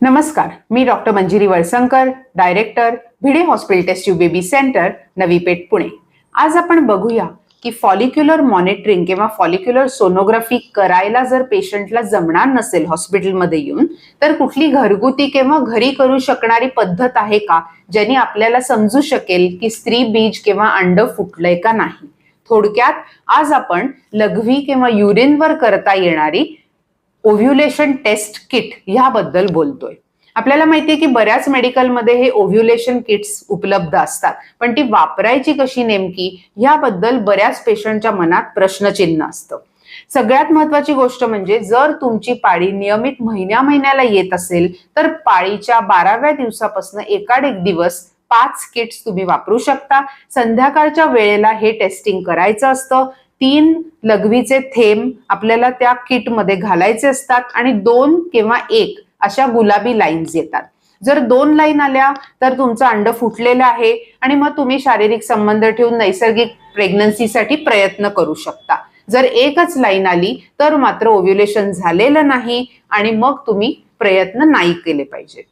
नमस्कार मी doctor Manjiri Walsankar director Bhide hospital test you baby centre Navi Peth Pune. आज आपण बघूया की फॉलिक्युलर मॉनिटरिंग किंवा फॉलिक्युलर सोनोग्राफी करायला जर पेशंटला जमणार नसेल हॉस्पिटलमध्ये येऊन तर कुठली घरगुती किंवा घरी करू शकणारी पद्धत आहे का ज्याने आपल्याला समजू शकेल की स्त्री बीज किंवा अंड फुटलंय का नाही? थोडक्यात आज आपण लघवी किंवा युरिनवर करता येणारी ओव्ह्युलेशन टेस्ट किट ह्याबद्दल बोलतोय. आपल्याला माहितीये की बऱ्याच मेडिकलमध्ये हे ओव्ह्युलेशन किट्स उपलब्ध असतात. पण ती वापरायची कशी नेमकी ह्याबद्दल बऱ्याच पेशंटच्या मनात प्रश्नचिन्ह असतं. सगळ्यात महत्वाची गोष्ट म्हणजे जर तुमची पाळी नियमित महिन्या महिन्याला येत असेल तर पाळीच्या बाराव्या दिवसापासून एकाड एक दिवस पाच किट्स तुम्ही वापरू शकता. संध्याकाळच्या वेळेला हे टेस्टिंग करायचं असतं. तीन लघवीचे थेंब आपल्याला त्या किटमध्ये घालायचे असतात आणि दोन किंवा एक अशा गुलाबी लाईन्स येतात. जर दोन लाईन आल्या तर तुमचं अंड फुटलेलं आहे आणि मग तुम्ही शारीरिक संबंध ठेवून नैसर्गिक प्रेग्नन्सीसाठी प्रयत्न करू शकता. जर एकच लाईन आली तर मात्र ओव्ह्युलेशन झालेलं नाही आणि मग तुम्ही प्रयत्न नाही केले पाहिजे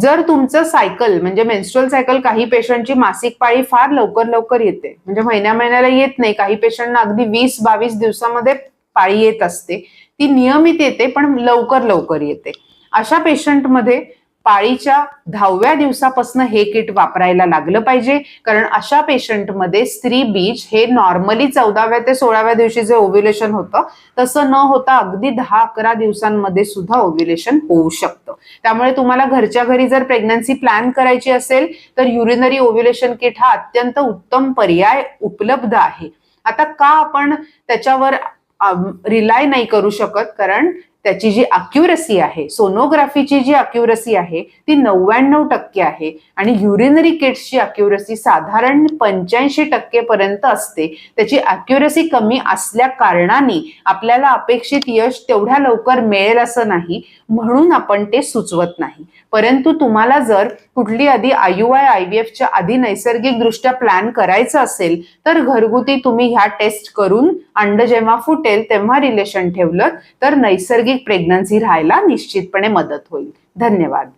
जर तुमचं सायकल म्हणजे मेन्स्ट्रल सायकल काही पेशंटची मासिक पाळी फार लवकर लवकर येते. म्हणजे महिन्या महिन्याला येत नाही. काही पेशंटना अगदी वीस बावीस दिवसामध्ये पाळी येत असते. ती नियमित येते पण लवकर लवकर येते. अशा पेशंटमध्ये पाळीच्या दहाव्या दिवसापासून हे किट वापरायला लागलं पाहिजे. कारण अशा पेशंटमध्ये स्त्री बीज हे नॉर्मली चौदाव्या ते सोळाव्या दिवशी जे ओव्ह्युलेशन होतं तसं न होता अगदी दहा अकरा दिवसांमध्ये सुद्धा ओव्ह्युलेशन होऊ शकतं. त्यामुळे तुम्हाला घरच्या घरी जर प्रेग्नन्सी प्लॅन करायची असेल तर युरिनरी ओव्ह्युलेशन किट हा अत्यंत उत्तम पर्याय उपलब्ध आहे. आता का आपण त्याच्यावर रिलाय नाही करू शकत कारण त्याची जी अक्युरसी आहे सोनोग्राफीची जी अक्युरसी आहे ती नव्याण्णव टक्के आहे. आणि युरिनरी किट्सची अक्युरसी साधारण पंच्याऐंशी टक्केपर्यंत असते. त्याची अक्युरसी कमी असल्या कारणाने आपल्याला अपेक्षित यश तेवढ्या लवकर मिळेल असं नाही. म्हणून आपण ते सुचवत नाही. परंतु तुम्हाला जर कुठली आधी आयुआय आय व्ही एफच्या आधी नैसर्गिकदृष्ट्या प्लॅन करायचं असेल तर घरगुती तुम्ही ह्या टेस्ट करून अंड जेव्हा फुटेल तेव्हा रिलेशन ठेवलं तर नैसर्गिक प्रेग्नन्सी राहायला निश्चितपणे मदत होईल. धन्यवाद.